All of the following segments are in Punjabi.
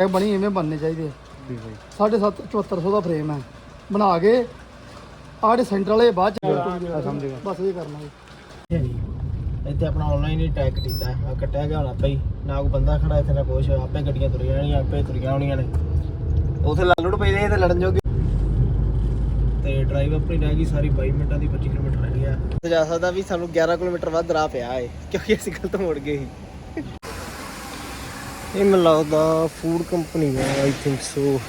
ਇਹ ਬਣੀ ਇਵੇਂ ਬਣਨੇ ਚਾਹੀਦੇ ਠੀਕ ਹੈ 7.5 7400 ਦਾ ਫਰੇਮ ਹੈ। ਬਣਾ ਕੇ ਜਿਹੜੇ ਸੈਂਟਰ ਵਾਲੇ ਬਾਅਦ ਚ ਆ ਸਮਝ ਗਿਆ। ਬਸ ਇਹ ਕਰਨਾ ਜੀ। ਇੱਥੇ ਆਪਣਾ ਆਨਲਾਈਨ ਹੀ ਟੈਗ ਕਟੀਦਾ ਆ ਕੱਟਿਆ ਗਿਆ ਹੁਣ ਹੀ। ਨਾ ਕੋਈ ਬੰਦਾ ਖੜਾ ਇੱਥੇ ਨਾ ਕੁਛ। ਆਪੇ ਗੱਡੀਆਂ ਤੁਰੀਆਂ ਜਾਣੀਆਂ ਆਪੇ ਤੁਰੀਆਂ ਹੋਣੀਆਂ ਨੇ। ਉਥੇ ਲੜ ਪਈ ਦੇ ਤੇ ਲੜਨ ਜੋਗੇ। ਤੇ ਡਰਾਈਵ ਆਪਣੀ ਰਹਿ ਗਈ ਸਾਰੀ 22 ਮਿੰਟਾਂ ਦੀ 25 ਕਿਲੋਮੀਟਰ ਰਹਿ ਜਾ ਸਕਦਾ ਵੀ ਸਾਨੂੰ 11 ਕਿਲੋਮੀਟਰ ਵੱਧ ਰਾਹ ਪਿਆ ਏ ਕਿਉਂਕਿ ਅਸੀਂ ਗਲਤ ਮੋੜ ਗਏ ਸੀ। ਇਹ ਮੈਨੂੰ ਲੱਗਦਾ ਫੂਡ ਕੰਪਨੀ ਹੈ ਆਈ ਥਿੰਕ ਸੋ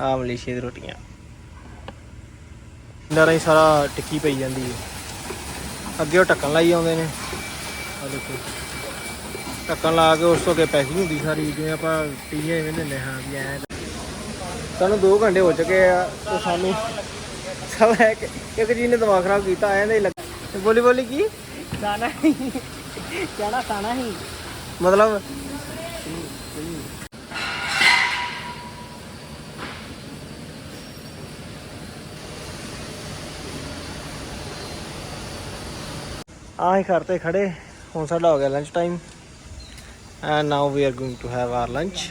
ਆ ਮਲੇਸ਼ੀਆ ਦੀ ਰੋਟੀਆਂ। ਨਰਾਂ ਹੀ ਸਾਰਾ ਟਿੱਕੀ ਪਈ ਜਾਂਦੀ ਹੈ ਅੱਗੇ ਉਹ ਢੱਕਣ ਲਾਈ ਆਉਂਦੇ ਨੇ। ਆ ਦੇਖੋ। ਢੱਕਣ ਲਾ ਕੇ ਉਸ ਤੋਂ ਅੱਗੇ ਪੈਕਿੰਗ ਹੁੰਦੀ ਸਾਰੀ ਜਿਵੇਂ ਆਪਾਂ ਟੀਆਂ ਐਵੇਂ ਦਿੰਦੇ ਹਾਂ ਵੀ ਐ। ਸਾਨੂੰ 2 ਘੰਟੇ ਹੋ ਚੁੱਕੇ ਆ ਤੇ ਸਾਨੂੰ ਸਭ ਇੱਕ ਇੱਕ ਜੀ ਨੇ ਦਿਮਾਗ ਖਰਾਬ ਕੀਤਾ ਆਇਆ ਨਹੀਂ ਲੱਗ ਬੋਲੀ ਬੋਲੀ ਕੀ? ਖਾਣਾ ਹੀ ਕਹਿਣਾ ਖਾਣਾ ਹੀ। ਮਤਲਬ ਆਹੀ ਕਰਤੇ ਖੜੇ ਹੁਣ ਸਾਡਾ ਹੋ ਗਿਆ lunch time and now we are going to have our lunch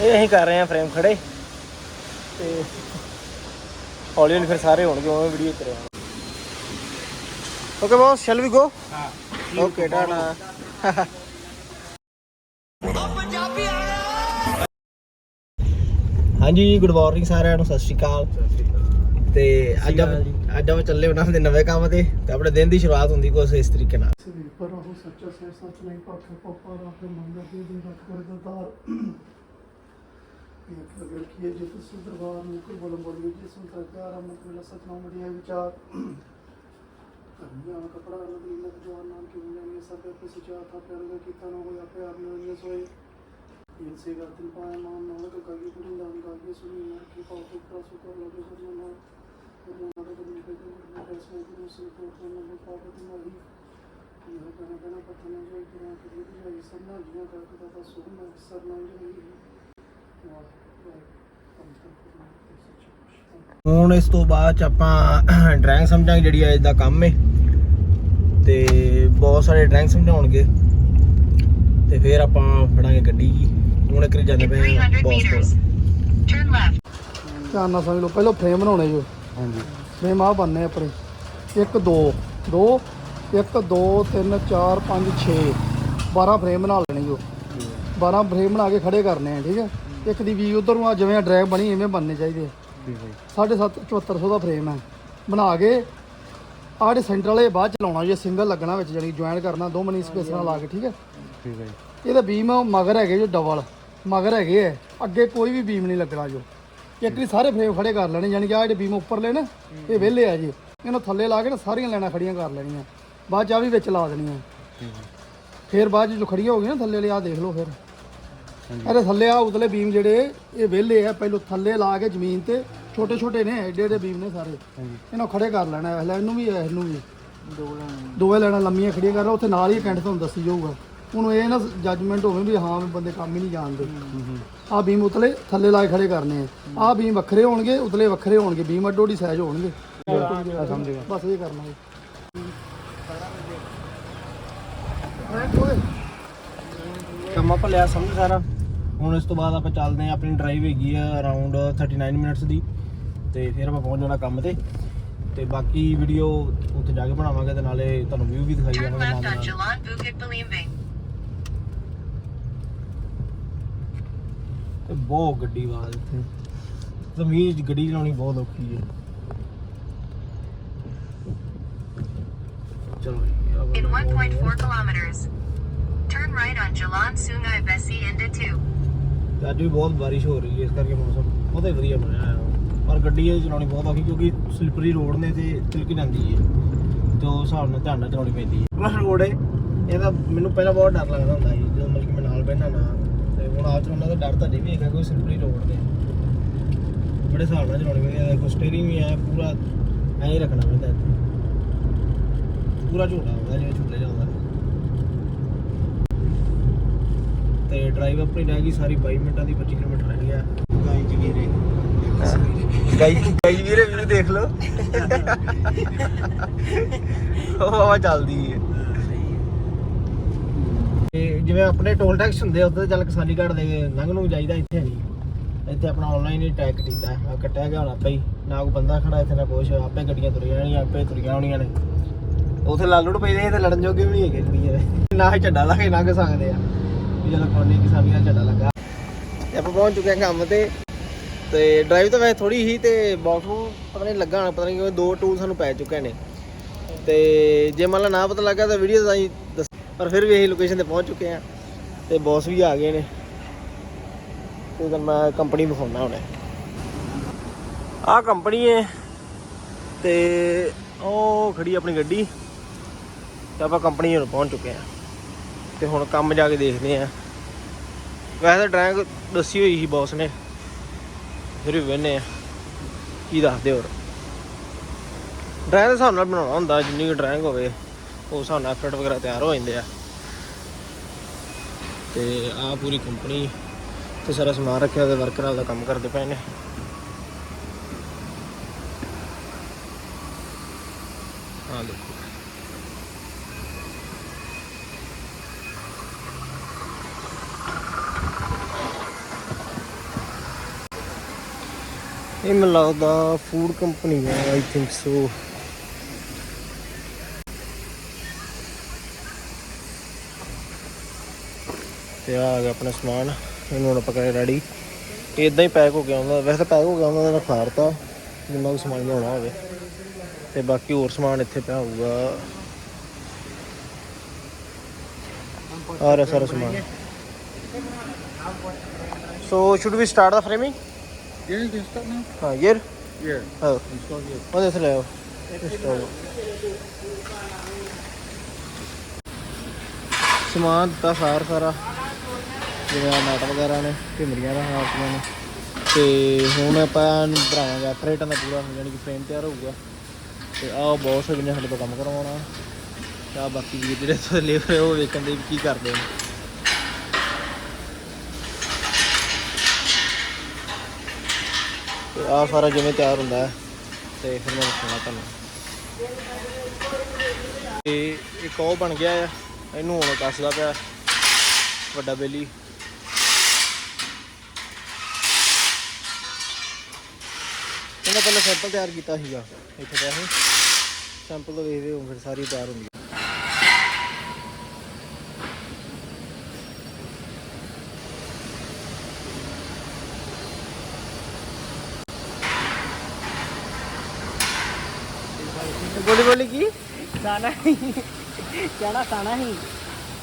ਇਹ ਅਸੀਂ ਕਰ ਰਹੇ ਹਾਂ ਫਰੇਮ ਖੜੇ। ਤੇ ਹੌਲੀ ਹੌਲੀ ਫਿਰ ਸਾਰੇ ਹੋਣਗੇ ਉਵੇਂ ਵੀਡੀਓ ਰਹੇ ਓਕੇ ਬॉस ਸ਼ੈਲ ਵੀ ਗੋ ਹਾਂ ਓਕੇ ਟਾਟਾ ਹਾਂਜੀ ਗੁੱਡ ਮਾਰਨਿੰਗ ਸਾਰਿਆਂ ਨੂੰ ਸਤਿ ਸ਼੍ਰੀ ਅਕਾਲ। ਤੇ ਅੱਜ ਅੱਜ ਆਪਾਂ ਚੱਲੇ ਉਹਨਾਂ ਦੇ ਨਵੇਂ ਕੰਮ ਤੇ ਤੇ ਆਪਣੇ ਦਿਨ ਦੀ ਸ਼ੁਰੂਆਤ ਹੁੰਦੀ ਕੁਛ ਇਸ ਤਰੀਕੇ ਨਾਲ। ਸ੍ਰੀ ਪਰ ਉਹ ਸੱਚਾ ਸੇ ਸੱਚ ਨਹੀਂ ਪਾਖੇ ਪਾਪਾ ਰਾਖੇ ਮੰਦਰ ਦੇ ਦਿਨ ਰੱਖ ਕਰ ਦਤਾਰ ਇਹ ਪ੍ਰਗਟ ਕੀਏ ਜਿਤ ਸੁਦਰਬਾਰ ਨੂੰ ਕੋ ਬੋਲ ਬੋਲੀ ਜਿਸ ਨੂੰ ਤਰਕਾਰ ਅਮਤ ਮਿਲਾ ਸਤਨਾਮ ਮੜਿਆ ਵਿਚਾਰ ਕੰਨਿਆ ਕਪੜਾ ਨਦੀ ਨਦ ਜਵਾਨ ਨਾਮ ਕੀ ਹੁੰਦੇ ਨੇ ਸਭ ਤੇ ਸੁਚਾ ਥਾ ਪਿਆਰ ਕੀਤਾ ਨਾ ਹੋਇਆ ਪਿਆਰ ਨੇ ਉਹਨੇ ਸੋਏ ਇਹ ਸੇ ਗਰਦਨ ਪਾਇਆ ਮਾਨ ਨਾਨਕ ਕਾਗੀ ਪੁਰੀ ਦਾਨ ਕਾਗੀ ਸੁਣੀ ਨਾ ਕੀ ਪਾਉ ਤੇ ਕਾ ਸੁਕਰ ਲਗੇ ਕਰਨਾ ਨਾ ਉਹ ਨਾ ਦੇ ਦਿਨ ਤੇ ਫੈਸਲੇ ਨੂੰ ਸੇ ਕੋ ਕੋਨ ਨੂੰ ਪਾਪ ਜੋ ਕਿ ਸਰਨਾ ਜੀ ਹੁਣ ਇਸ ਤੋਂ ਬਾਅਦ ਚ ਆਪਾਂ ਡਰਾਇੰਗ ਸਮਝਾਂਗੇ ਜਿਹੜੀ ਅੱਜ ਦਾ ਕੰਮ ਹੈ ਤੇ ਬਹੁਤ ਸਾਰੇ ਡਰਾਇੰਗ ਸਮਝਾਉਣਗੇ। ਤੇ ਫਿਰ ਆਪਾਂ ਫੜਾਂਗੇ ਗੱਡੀ ਹੁਣ ਇੱਕ ਵਾਰੀ ਜਾਂਦੇ ਪਏ ਬੌਸ ਕੋਲ. ਧਿਆਨ ਨਾਲ ਸਮਝ ਲਓ ਪਹਿਲਾਂ ਫਰੇਮ ਬਣਾਉਣੇ ਜੋ। ਹਾਂਜੀ। ਫਰੇਮ ਆ ਬੰਨੇ ਆਪਣੇ। 1 2 2 1 2 3 4 5 6 12 ਫਰੇਮ ਬਣਾ ਲੈਣੇ ਜੋ 12 ਫਰੇਮ ਬਣਾ ਕੇ ਖੜੇ ਕਰਨੇ ਆ ਠੀਕ ਹੈ? ਇੱਕ ਦੀ ਵੀ ਉਧਰ ਨੂੰ ਆ ਜਿਵੇਂ ਡਰਾਈਵ ਬਣੀ ਐਵੇਂ ਬਣਨੇ ਚਾਹੀਦੇ ਹੈ 7.5 7400 ਦਾ ਫਰੇਮ ਹੈ। ਬਣਾ ਕੇ ਆਹ ਜਿਹੜੇ ਸੈਂਟਰ ਵਾਲੇ ਬਾਅਦ ਚ ਲਾਉਣਾ ਜੇ ਸਿੰਗਲ ਲੱਗਣਾ ਵਿੱਚ ਜਾਨੀ ਜੁਆਇਨ ਕਰਨਾ ਦੋ ਮਨੀ ਸਪੇਸਰਾਂ ਲਾ ਕੇ ਠੀਕ ਹੈ? ਠੀਕ ਹੈ ਇਹਦਾ ਬੀਮ ਮਗਰ ਹੈਗੇ ਜੋ ਡਬਲ ਮਗਰ ਹੈਗੇ ਐ ਅੱਗੇ ਕੋਈ ਵੀ ਬੀਮ ਨਹੀਂ ਲੱਗਣਾ ਜੋ। ਇੱਕ ਵੀ ਸਾਰੇ ਫਰੇਮ ਖੜੇ ਕਰ ਲੈਣੇ ਯਾਨੀ ਕਿ ਆ ਜਿਹੜੇ ਬੀਮ ਉੱਪਰ ਲੈ ਨਾ ਇਹ ਵਿਹਲੇ ਆ ਜੀ। ਇਹਨੂੰ ਥੱਲੇ ਲਾ ਕੇ ਨਾ ਸਾਰੀਆਂ ਲਾਈਨਾਂ ਖੜੀਆਂ ਕਰ ਲੈਣੀਆਂ। ਬਾਅਦ ਚ ਆ ਵੀ ਵਿੱਚ ਲਾ ਦੇਣੀਆਂ ਫਿਰ ਬਾਅਦ ਚ ਜੋ ਖੜੀਆਂ ਹੋ ਗਈਆਂ ਨਾ ਥੱਲੇ ਵਾਲੇ ਆ ਦੇਖ ਲਓ ਫਿਰ। ਇਹਦੇ ਥੱਲੇ ਆ ਉਤਲੇ ਬੀਮ ਜਿਹੜੇ ਇਹ ਵਿਹਲੇ ਆ ਪਹਿਲੋਂ ਥੱਲੇ ਲਾ ਕੇ ਜ਼ਮੀਨ ਤੇ ਛੋਟੇ ਛੋਟੇ ਨੇ ਏਡੇ ਏਡੇ ਬੀਮ ਨੇ ਸਾਰੇ। ਇਹਨਾਂ ਖੜੇ ਕਰ ਲੈਣਾ ਇਹ ਲੈ ਇਹਨੂੰ ਵੀ ਇਹਨੂੰ ਵੀ। ਦੋਵੇਂ ਲੈਣਾ ਲੰਮੀਆਂ ਖੜੀਆਂ ਕਰ ਲਓ ਉੱਥੇ ਨਾਲ ਹੀ ਕੈਂਟ ਤੁਹਾਨੂੰ ਦੱਸੀ ਜਾਊਗਾ। ਉਹਨੂੰ ਇਹ ਨਾ ਜੱਜਮੈਂਟ ਹੋਵੇ ਵੀ ਹਾਂ ਬੰਦੇ ਕੰਮ ਹੀ ਨਹੀਂ ਜਾਣਦੇ। ਆ ਬੀਮ ਉਤਲੇ ਥੱਲੇ ਲਾ ਕੇ ਖੜੇ ਕਰਨੇ ਆ। ਆ ਬੀਮ ਵੱਖਰੇ ਹੋਣਗੇ ਉਤਲੇ ਵੱਖਰੇ ਹੋਣਗੇ ਬੀਮ ਅੱਡੋ ਅੱਡੀ ਸਾਈਜ਼ ਹੋਣਗੇ। ਆ ਸਮਝ ਗਿਆ। ਬਸ ਇਹ ਕਰਨਾ ਜੀ। ਕੰਮ ਆਪਾਂ ਲਿਆ ਸਮਝ ਸਾਰਾ। ਹੁਣ ਇਸ ਤੋਂ ਬਾਅਦ ਆਪਾਂ ਚੱਲਦੇ ਆਂ ਆਪਣੀ ਡਰਾਈਵ ਹੈਗੀ ਆ ਅਰਾਊਂਡ 39 ਮਿੰਟਸ ਦੀ। ਤੇ ਫਿਰ ਆਪਾਂ ਪਹੁੰਚ ਜਾਣਾ ਕੰਮ ਤੇ। ਤੇ ਬਾਕੀ ਵੀਡੀਓ ਉੱਥੇ ਜਾ ਕੇ ਬਣਾਵਾਂਗੇ ਤੇ ਨਾਲੇ ਤੁਹਾਨੂੰ ਵਿਊ ਵੀ ਦਿਖਾਈ ਜਾਵਾਂਗੇ ਨਾਲ ਨਾਲ। ਤੇ ਬਹੁਤ ਗੱਡੀ ਆਵਾਜ਼ ਇੱਥੇ। ਜ਼ਮੀਨ ਗੱਡੀ ਚਲਾਉਣੀ ਬਹੁਤ ਔਖੀ ਹੈ। ਚਲੋ In 1.4 kilometers. Turn right on Jalan Sungai Besi into 2. ਤੇ ਅੱਜ ਵੀ ਬਹੁਤ ਬਾਰਿਸ਼ ਹੋ ਰਹੀ ਹੈ ਇਸ ਕਰਕੇ ਮੌਸਮ ਬਹੁਤਾ ਹੀ ਵਧੀਆ ਬਣਿਆ ਹੋਇਆ। ਵਾ। ਪਰ ਗੱਡੀ ਇਹ ਚਲਾਉਣੀ ਬਹੁਤ ਔਖੀ ਕਿਉਂਕਿ ਸਲਿਪਰੀ ਰੋਡ ਨੇ ਤੇ ਤਿਲਕ ਜਾਂਦੀ ਹੈ। ਤੇ ਉਸ ਹਿਸਾਬ ਨਾਲ ਧਿਆਨ ਨਾਲ ਚਲਾਉਣੀ ਪੈਂਦੀ ਹੈ। ਪਲਸ ਰੋਡ ਹੈ ਇਹਦਾ ਮੈਨੂੰ ਪਹਿਲਾਂ ਬਹੁਤ ਡਰ ਲੱਗਦਾ ਹੁੰਦਾ ਸੀ, ਜਦੋਂ ਮਤਲਬ ਕਿ ਮੈਂ ਨਾਲ ਬਹਿਣਾ ਨਾ। ਤੇ ਹੁਣ ਆਪ ਚਲਾਉਣਾ ਦਾ ਡਰ ਤਾਂ ਨਹੀਂ ਵੀ ਹੈਗਾ, ਕੋਈ ਸਲਿਪਰੀ ਰੋਡ ਨੇ ਬੜੇ ਹਿਸਾਬ ਨਾਲ ਚਲਾਉਣੀ ਪੈਂਦੀ ਹੈ। ਦੇਖੋ ਸਟੀਅਰਿੰਗ ਵੀ ਹੈ, ਪੂਰਾ ਐਂ ਹੀ ਰੱਖਣਾ ਪੈਂਦਾ ਇੱਥੇ। ਪੂਰਾ ਝੂਟਾ ਹੁੰਦਾ ਜਿਵੇਂ ਝੂਲੇ ਜਾਂਦਾ ਤੇ ਡਰਾਈਵ ਆਪਣੀ ਰਹਿ ਗਈ ਸਾਰੀ 22 ਮਿੰਟਾਂ ਦੀ 25 ਕਿਲੋਮੀਟਰ ਰਹਿ ਗਿਆ ਗਾਈ ਜਗੀਰੇ ਗਾਈ ਗਾਈ ਵੀਰੇ ਵੀਰੇ ਦੇਖ ਲਓ। ਉਹ ਹਵਾ ਚੱਲਦੀ ਹੈ। ਤੇ ਜਿਵੇਂ ਆਪਣੇ ਟੋਲ ਟੈਕਸ ਹੁੰਦੇ ਆ ਉੱਧਰ ਚੱਲ ਕਿਸਾਨੀ ਘਾਟ ਦੇ ਲੰਘ ਨੂੰ ਜਾਈਦਾ ਇੱਥੇ ਨਹੀਂ ਇੱਥੇ ਆਪਣਾ ਆਨਲਾਈਨ ਹੀ ਟੈਗ ਕਰੀਦਾ ਆ ਕੱਟਿਆ ਗਿਆ ਹੁਣ ਆਪੇ ਹੀ। ਨਾ ਕੋਈ ਬੰਦਾ ਖੜਾ ਇੱਥੇ ਨਾ ਕੁਛ। ਆਪੇ ਗੱਡੀਆਂ ਤੁਰੀਆਂ ਜਾਣੀਆਂ ਆਪੇ ਤੁਰੀਆਂ ਹੋਣੀਆਂ ਨੇ। ਉਥੇ ਲਾਲੂੜ ਪਈ ਦੇ ਤੇ ਲੜਨ ਜੋਗੇ ਵੀ ਨਹੀਂ ਹੈਗੇ ਕੁੜੀਆਂ ਨਾ ਹੀ ਝੰਡਾ ਲਾ ਕੇ ਲੰਘ ਸਕਦੇ ਆ। ਵੀ ਜਦੋਂ ਕੋਨੀ ਕਿਸਾਨੀ ਦਾ ਝੰਡਾ ਲੱਗਾ। ਤੇ ਆਪਾਂ ਪਹੁੰਚ ਚੁੱਕੇ ਹਾਂ ਕੰਮ ਤੇ। ਤੇ ਡਰਾਈਵ ਤਾਂ ਵੈਸੇ ਥੋੜੀ ਹੀ ਤੇ ਬਾਕਸ ਨੂੰ ਪਤਾ ਨਹੀਂ ਲੱਗਾ ਪਤਾ ਨਹੀਂ ਕਿਵੇਂ ਦੋ ਟੂਲ ਸਾਨੂੰ ਪੈ ਚੁੱਕੇ ਨੇ। ਤੇ ਜੇ ਮੰਨ ਲਾ ਨਾ ਪਤਾ ਲੱਗਾ ਤਾਂ ਵੀਡੀਓ ਤਾਂ ਹੀ ਪਰ ਫਿਰ ਵੀ ਅਸੀਂ ਲੋਕੇਸ਼ਨ ਤੇ ਪਹੁੰਚ ਚੁੱਕੇ ਆ। ਤੇ ਬੌਸ ਵੀ ਆ ਗਏ ਨੇ। ਤੇ ਤਾਂ ਮੈਂ ਕੰਪਨੀ ਦਿਖਾਉਣਾ ਹੁਣੇ। ਆਹ ਕੰਪਨੀ ਹੈ ਤੇ ਉਹ ਖੜੀ ਆਪਣੀ ਗੱਡੀ। ਤੇ ਆਪਾਂ ਕੰਪਨੀ ਹੁਣ ਪਹੁੰਚ ਚੁੱਕੇ ਆ ਤੇ ਹੁਣ ਕੰਮ ਜਾ ਕੇ ਦੇਖਦੇ ਆ ਵੈਸੇ ਤਾਂ ਡਰਾਇੰਗ ਦੱਸੀ ਹੋਈ ਸੀ ਬੌਸ ਨੇ। ਫਿਰ ਵੀ ਵੇਨੇ ਆ ਕੀ ਦੱਸਦੇ ਹੋਰ। ਡਰਾਇੰਗ ਦੇ ਹਿਸਾਬ ਨਾਲ ਬਣਾਉਣਾ ਹੁੰਦਾ, ਜਿੰਨੀ ਕੁ ਡਰਾਇੰਗ ਹੋਵੇ ਉਹ ਹਿਸਾਬ ਨਾਲ ਐਫਰਟ ਵਗੈਰਾ ਤਿਆਰ ਹੋ ਜਾਂਦੇ ਆ। ਤੇ ਆ ਪੂਰੀ ਕੰਪਨੀ ਤੇ ਸਾਰਾ ਸਮਾਨ ਰੱਖਿਆ ਤੇ ਵਰਕਰਾਂ ਦਾ ਕੰਮ ਕਰਦੇ ਪਏ ਨੇ। ਆ ਦੇਖੋ। ਇਹ ਮੈਨੂੰ ਲੱਗਦਾ ਫੂਡ ਕੰਪਨੀ ਹੈ ਆਈ ਥਿੰਕ ਸੋ ਤੇ ਆ ਗਿਆ ਆਪਣਾ ਸਮਾਨ, ਇਹਨੂੰ ਹੁਣ ਆਪਾਂ ਕਰੇ ਰੈਡੀ ਇਦਾਂ ਹੀ ਪੈਕ ਹੋ ਗਿਆ ਹੁੰਦਾ, ਵੈਸੇ ਤਾਂ ਪੈਕ ਹੋ ਗਿਆ ਹੁੰਦਾ ਤਾਂ ਖਾਰਤਾ ਜਿੰਨਾ ਵੀ ਸਮਾਨ ਲਿਆਉਣਾ ਹੋਵੇ। ਤੇ ਬਾਕੀ ਹੋਰ ਸਮਾਨ ਇੱਥੇ ਪਿਆ ਹੋਊਗਾ। ਆ ਰਿਹਾ ਸਾਰਾ ਸਮਾਨ। So should we start the framing Yeah, can start now. ਹਾਂ ਯਾਰ Yeah. ਹਾਂ here. ਉਹਦੇ ਸੇ ਲੈ ਆਓ Install. ਸਮਾਨ ਤਾਂ ਸਾਰ ਸਾਰਾ। ਜਿਵੇਂ ਆਹ ਨਟ ਵਗੈਰਾ ਨੇ ਢਿਮਰੀਆਂ ਦਾ ਹਾਰਟੀਆਂ ਨੇ। ਤੇ ਹੁਣ ਆਪਾਂ ਬਣਾਵਾਂਗੇ ਆਪਰੇਟਾਂ ਦਾ ਪੂਰਾ ਯਾਨੀ ਕਿ ਫਰੇਮ ਤਿਆਰ ਹੋਊਗਾ। ਤੇ ਆਹ ਬਹੁਤ ਸਾਰੇ ਨੇ ਸਾਡੇ ਤੋਂ ਕੰਮ ਕਰਵਾਉਣਾ। ਆਹ ਬਾਕੀ ਵੀਰ ਜਿਹੜੇ ਲੇਬਰ ਉਹ ਵੇਖਣ ਦੇ ਕੀ ਕਰਦੇ ਨੇ। ਤੇ ਆਹ ਸਾਰਾ ਜਿਵੇਂ ਤਿਆਰ ਹੁੰਦਾ ਹੈ। ਤੇ ਫਿਰ ਮੈਂ ਦੱਸਣਾ ਤੁਹਾਨੂੰ। ਤੇ ਇੱਕ ਉਹ ਬਣ ਗਿਆ ਆ, ਇਹਨੂੰ ਹੁਣ ਕੱਸਦਾ ਪਿਆ ਵੱਡਾ ਬੇਲੀ। ਇਹਨਾਂ ਪਹਿਲਾਂ ਸੈਂਪਲ ਤਿਆਰ ਕੀਤਾ ਸੀਗਾ, ਇੱਥੇ ਤਾਂ ਸੀ ਸੈਂਪਲ ਤੋਂ ਵੇਖਦੇ ਹੋ ਫਿਰ ਸਾਰੀ ਤਿਆਰ ਹੁੰਦੀ ਹੈ ਬੋਲੀ ਬੋਲੀ ਕੀ ਖਾਣਾ ਹੀ। ਕਹਿਣਾ ਖਾਣਾ ਹੀ।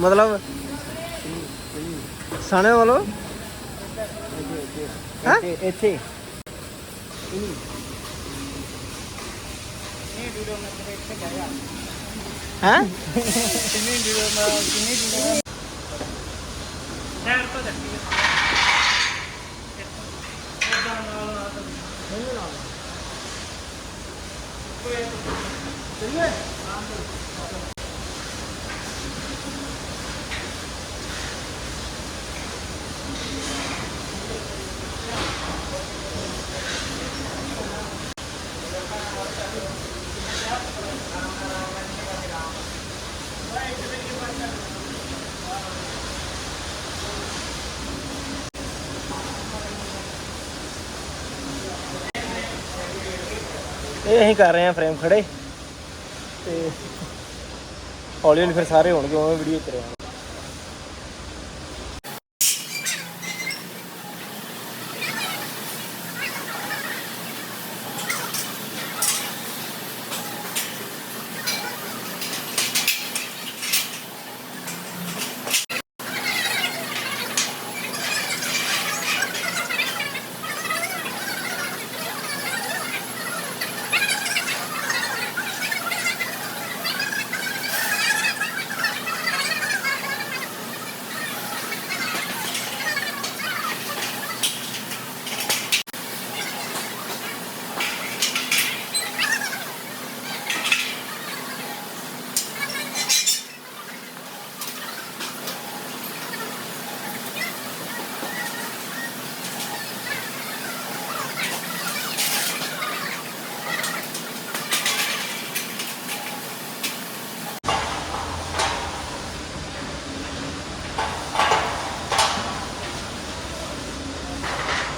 ਮਤਲਬ? ਸਾਣੇ ਵਾਲੋ? ਹੈਂ? ਇੱਥੇ ਇੱਥੇ। ਹੈ? ਇਹ ਅਸੀਂ ਕਰ ਰਹੇ ਹਾਂ ਫਰੇਮ ਖੜੇ। ਤੇ ਹੌਲੀ ਹੌਲੀ ਫਿਰ ਸਾਰੇ ਹੋਣਗੇ, ਉਵੇਂ ਵੀਡੀਓ ਕਰਿਆ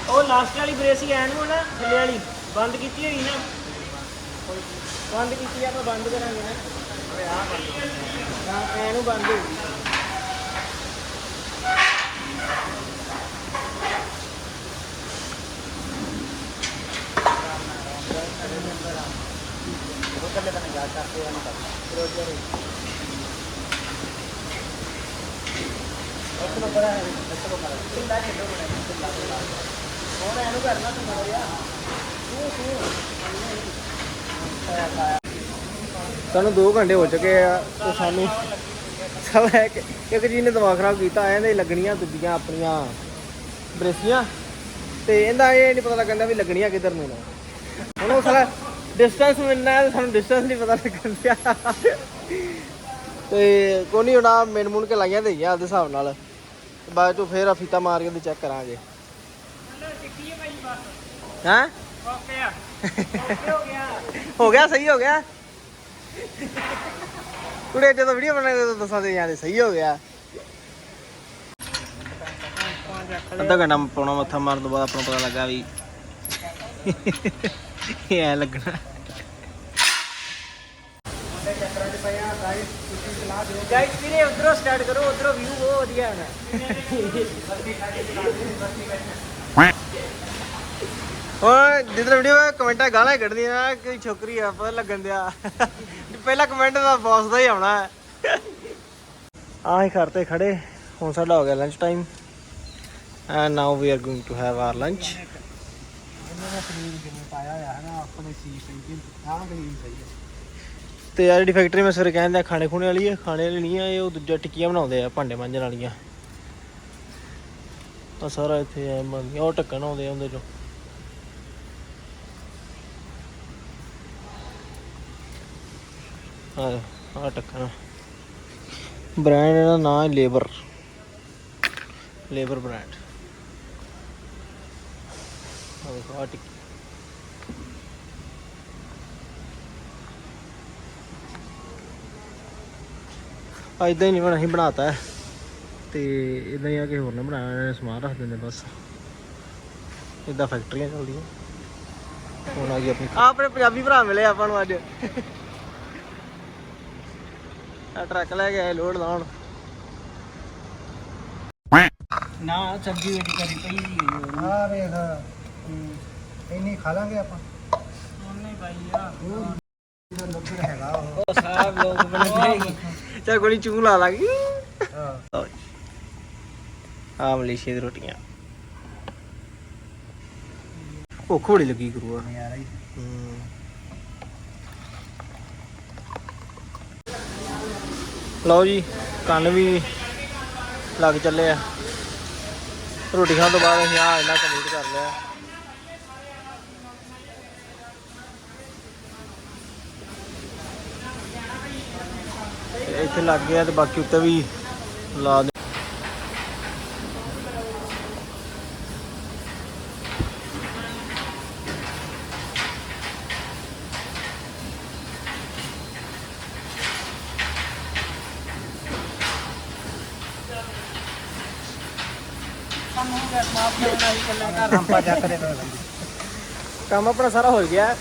ਉਹ ਲਾਸਟ ਵਾਲੀ ਬ੍ਰੇਸ ਹੀ ਐਨ ਨੂੰ ਨਾ ਥੱਲੇ ਵਾਲੀ ਬੰਦ ਕੀਤੀ ਹੋਈ ਨਾ। ਬੰਦ ਕੀਤੀ ਆ, ਆਪਾਂ ਬੰਦ ਕਰਾਂਗੇ ਨਾ। ਓਏ ਆ ਬੰਦ ਹਾਂ ਐਨ ਨੂੰ ਬੰਦ ਹੋਊਗੀ ਸਾਨੂੰ 2 ਘੰਟੇ ਹੋ ਚੁੱਕੇ ਆ ਤੇ ਸਾਨੂੰ ਸਭ ਇੱਕ ਇੱਕ ਜੀ ਨੇ ਦਿਮਾਗ ਖਰਾਬ ਕੀਤਾ ਇਹਦੇ ਲੱਗਣੀਆਂ ਦੂਜੀਆਂ ਆਪਣੀਆਂ ਬ੍ਰੇਸੀਆਂ। ਤੇ ਇਹਦਾ ਇਹ ਨਹੀਂ ਪਤਾ ਲੱਗਦਾ ਵੀ ਲੱਗਣੀਆਂ ਕਿੱਧਰ ਨੂੰ ਹੁਣ ਉਹ ਸਾਲਾ ਡਿਸਟੈਂਸ ਮਿਲਣਾ ਸਾਨੂੰ ਡਿਸਟੈਂਸ ਨਹੀਂ ਪਤਾ ਲੱਗਣ ਦਿਆ। ਤੇ ਕੋਈ ਨਹੀਂ ਹੋਣਾ ਮਿਣ ਮੁਣ ਕੇ ਲਾਈਆਂ ਦੇਈਆਂ ਆਪਦੇ ਹਿਸਾਬ ਨਾਲ। ਬਾਅਦ ਚੋਂ ਫੇਰ ਆ ਫੀਤਾ ਮਾਰ ਕੇ ਤੇ ਚੈੱਕ ਕਰਾਂਗੇ। ਹੈਂ ਓਕੇ ਆ ਓਕੇ ਹੋ ਗਿਆ। ਹੋ ਗਿਆ। ਸਹੀ ਹੋ ਗਿਆ। ਕੁੜੇ ਜਦੋਂ ਵੀਡੀਓ ਬਣਾਉਂਦੇ ਉਦੋਂ ਦੱਸਾਂ ਤੇ ਯਾਰ ਸਹੀ ਹੋ ਗਿਆ। ਅੱਧਾ ਘੰਟਾ ਪਾਉਣਾ ਮੱਥਾ ਮਾਰਨ ਤੋਂ ਬਾਅਦ ਆਪਾਂ ਨੂੰ ਪਤਾ ਲੱਗਾ ਵੀ ਇਹ ਐ ਲੱਗਣਾ। ਗਾਈਸ ਵੀਰੇ ਉਧਰੋਂ ਸਟਾਰਟ ਕਰੋ ਉਧਰੋਂ ਵਿਊ ਬਹੁਤ ਵਧੀਆ ਆਣਾ ਓਏ ਜਿੱਦਾਂ ਵੀਡੀਓ ਕਮੈਂਟਾਂ ਗਾਲਾਂ ਕੱਢਦੀਆਂ ਕਿ ਛੋਕਰੀ ਆ, ਪਤਾ ਲੱਗਣ ਦਿਆ। ਪਹਿਲਾ ਕਮੈਂਟ ਦਾ ਬੌਸ ਦਾ ਹੀ ਆਉਣਾ। ਹੈ ਆਹ ਹੀ ਖੜੇ, ਹੁਣ ਸਾਡਾ ਹੋ ਗਿਆ lunch time and now we are going to have our lunch ਤੇ ਆ ਜਿਹੜੀ ਫੈਕਟਰੀ ਮੈਂ ਸਵੇਰੇ ਕਹਿੰਦਾ, ਖਾਣੇ ਖੁਣੇ ਵਾਲੀ ਹੈ ਖਾਣੇ ਵਾਲੀ ਨਹੀਂ ਆ, ਇਹ ਉਹ ਦੂਜਾ ਟਿੱਕੀਆਂ ਬਣਾਉਂਦੇ ਆ, ਭਾਂਡੇ ਮਾਂਜਣ ਵਾਲੀਆਂ। ਆ ਸਾਰਾ ਇੱਥੇ ਐ ਮੰਨ ਉਹ ਢੱਕਣ ਆਉਂਦੇ ਆ ਉਹਦੇ ਚੋਂ। ਆ ਆ ਢੱਕਣ। ਬ੍ਰਾਂਡ ਦਾ ਨਾਮ ਹੈ ਲੇਬਰ। Labour brand. ਆ ਦੇਖੋ ਆ ਟਿੱਕੀ। ਆ ਇਦਾਂ ਹੀ ਨਹੀਂ ਬਣਾ ਅਸੀਂ ਬਣਾਤਾ। ਹੈ ਤੇ ਇਦਾਂ ਹੀ ਆ ਕੇ ਹੋਰ ਨੇ ਬਣਾਇਆ ਇਹਨਾਂ ਨੇ ਸਮਾਨ ਰੱਖ ਦਿੰਦੇ ਬਸ। ਇਦਾਂ ਫੈਕਟਰੀਆਂ ਚੱਲਦੀਆਂ। ਹੁਣ ਆ ਗਈ ਆਪਣੀ ਆ ਆਪਣੇ ਪੰਜਾਬੀ ਭਰਾ ਮਿਲੇ ਆਪਾਂ ਨੂੰ ਅੱਜ। ਆ ਟਰੱਕ ਲੈ ਕੇ ਆਏ ਲੋਡ ਲਾਉਣ। ਨਾ ਸਬਜ਼ੀ ਵੇਟੀ ਕਰੀ ਪਈ ਸੀ ਆ ਵੇਖ ਇੰਨੀ ਖਾ ਲਾਂਗੇ ਆਪਾਂ। ਉਹਨੇ ਪਾਈ ਆ। ਹੈਗਾ ਉਹ। ਸਾਰਾ ਲੋਕ ਬਣਾਏਗੀ ਚਾ ਕੋਈ ਚੂੰ ਲਾ ਲਾਂਗੀ। ਹਾਂ। ਆ ਮਲੇਸ਼ੀਆ ਦੀ ਰੋਟੀਆਂ। ਭੁੱਖ ਬੜੀ ਲੱਗੀ ਗੁਰੂਆ ਯਾਰ। ਲਓ ਜੀ ਕੰਨ ਵੀ ਲੱਗ ਚੱਲੇ ਆ। ਰੋਟੀ ਖਾਣ ਤੋਂ ਬਾਅਦ ਅਸੀਂ ਆ ਇੰਨਾ ਕੰਪਲੀਟ ਕਰ ਲਿਆ। ਇੱਥੇ ਲੱਗ ਗਿਆ ਤੇ ਬਾਕੀ ਉੱਤੇ ਵੀ ਲਾ ਕੰਮ ਆਪਣਾ ਸਾਰਾ ਹੋ ਗਿਆ।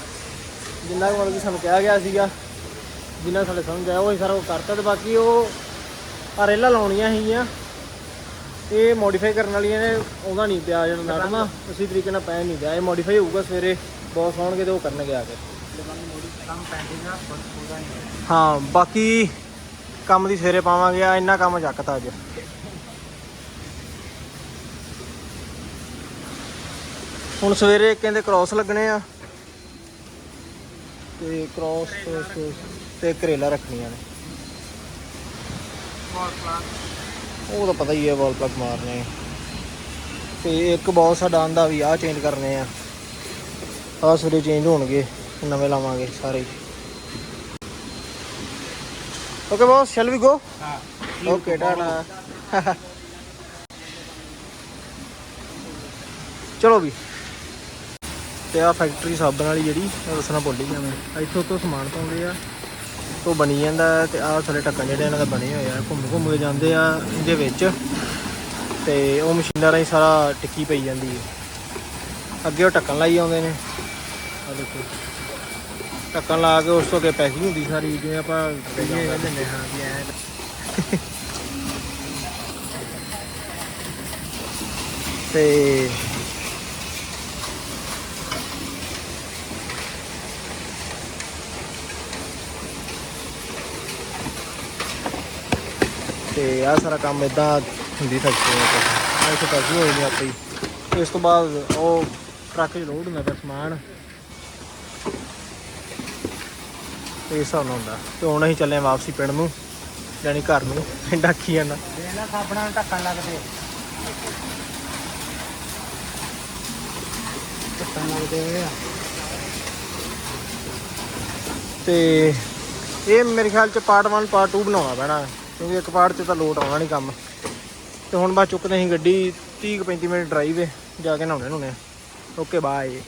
ਜਿੰਨਾ ਕੁ ਮਤਲਬ ਕਿ ਸਾਨੂੰ ਕਿਹਾ ਗਿਆ ਸੀਗਾ, ਜਿੰਨਾ ਸਾਡੇ ਸਮਝ ਆਇਆ, ਉਹ ਸਾਰਾ ਉਹ ਕਰਤਾ ਤੇ ਬਾਕੀ ਉਹ ਆ ਲਾਉਣੀਆਂ ਸੀਗੀਆਂ। ਇਹ ਮੋਡੀਫਾਈ ਕਰਨ ਵਾਲੀਆਂ ਨੇ, ਉਹਦਾ ਨਹੀਂ ਪਿਆ ਜਿਹੜਾ ਨਟ ਨਾ। ਉਸੇ ਤਰੀਕੇ ਨਾਲ ਪੈ ਨਹੀਂ ਪਿਆ ਇਹ ਮੋਡੀਫਾਈ ਹੋਊਗਾ ਸਵੇਰੇ ਬੌਸ ਆਉਣਗੇ ਤੇ ਉਹ ਕਰਨਗੇ ਆ ਕੇ। ਹਾਂ, ਬਾਕੀ ਕੰਮ ਦੀ ਸਵੇਰੇ ਪਾਵਾਂਗੇ ਆ, ਇੰਨਾ ਕੰਮ ਚੱਕਤਾ ਅੱਜ। ਹੁਣ ਸਵੇਰੇ ਕਹਿੰਦੇ ਕ੍ਰਾਸ ਲੱਗਣੇ ਆ। ਤੇ ਕ੍ਰਾਸ ਤੇ ਕਰੇਲਾ ਰੱਖਣੀਆਂ ਨੇ। ਉਹ ਤਾਂ ਪਤਾ ਹੀ ਹੈ ਵਾਲ ਪਲੱਗ ਮਾਰਨੇ। ਤੇ ਇੱਕ ਬਾਲ ਸਾਡਾ ਆਂਦਾ ਵੀ ਆ ਚੇਂਜ ਕਰਨੇ ਆ। ਆਹ ਸਵੇਰੇ ਚੇਂਜ ਹੋਣਗੇ ਨਵੇਂ ਲਾਵਾਂਗੇ ਸਾਰੇ। Okay bass shell we go ਹਾਂ ਓਕੇ ਟਾਟਾ ਚਲੋ ਵੀ। ਤੇ ਆ ਫੈਕਟਰੀ ਸਾਬਣ ਵਾਲੀ ਜਿਹੜੀ ਉਹ ਦੱਸਣਾ ਭੁੱਲ ਹੀ ਗਿਆ ਇੱਥੋਂ ਤੋਂ ਸਮਾਨ ਪਾਉਂਦੇ ਆ ਤੋਂ ਬਣੀ ਜਾਂਦਾ ਹੈ ਤੇ ਆਹ ਥੱਲੇ ਢੱਕਣ ਜਿਹੜੇ ਇਹਨਾਂ ਦਾ ਬਣੇ ਹੋਏ ਆ, ਘੁੰਮ ਘੁੰਮ ਕੇ ਜਾਂਦੇ ਆ ਇਹਦੇ ਵਿੱਚ। ਤੇ ਉਹ ਮਸ਼ੀਨਾਂ ਰਾਹੀਂ ਸਾਰਾ ਟਿੱਕੀ ਪਈ ਜਾਂਦੀ ਹੈ। ਅੱਗੇ ਉਹ ਢੱਕਣ ਲਾਈ ਆਉਂਦੇ ਨੇ। ਆ ਦੇਖੋ। ਢੱਕਣ ਲਾ ਕੇ ਉਸ ਤੋਂ ਅੱਗੇ ਪੈਕਿੰਗ ਹੁੰਦੀ ਸਾਰੀ, ਜਿਵੇਂ ਆਪਾਂ ਕਹੀਏ ਕਹਿੰਦੇ ਹਾਂ ਵੀ ਐ। ਤੇ ਤੇ ਆ ਸਾਰਾ ਕੰਮ ਇਦਾਂ ਹੁੰਦੀ ਫੈਕਟਰੀ ਵਿੱਚ ਇੱਥੇ ਫੈਕਟਰੀ ਹੋਈ ਨਹੀਂ ਆਪੀ ਇਸ ਤੋਂ ਬਾਅਦ ਉਹ ਟਰੱਕ 'ਚ ਲੋਡ ਹੁੰਦਾ ਫਿਰ ਸਮਾਨ। ਤੇ ਇਸ ਹਿਸਾਬ ਨਾਲ ਹੁੰਦਾ। ਤੇ ਹੁਣ ਅਸੀਂ ਚੱਲੇ ਵਾਪਸੀ ਪਿੰਡ ਨੂੰ, ਯਾਨੀ ਘਰ ਨੂੰ, ਪਿੰਡ ਆਖੀ ਜਾਂਦਾ ਇਹਨਾਂ ਸਾਬਣਾ ਨੂੰ ਢੱਕਣ ਲੱਗਦੇ ਢੱਕਣ ਲੱਗਦੇ ਆ ਤੇ ਇਹ ਮੇਰੇ ਖਿਆਲ ਚ ਪਾਰਟ 1 ਪਾਰਟ 2 ਬਣਾਉਣਾ ਪੈਣਾ। ਕਿਉਂਕਿ ਇੱਕ ਪਾਰਟ 'ਚ ਤਾਂ ਲੋਟ ਆਉਣਾ ਨਹੀਂ ਕੰਮ। ਤੇ ਹੁਣ ਬਸ ਚੁੱਕਦੇ ਅਸੀਂ ਗੱਡੀ 30 ਕੁ 35 ਮਿੰਟ ਡਰਾਈਵ ਹੈ ਜਾ ਕੇ ਨਹਾਉਣੇ ਨਹਾਉਣੇ ਓਕੇ ਬਾਏ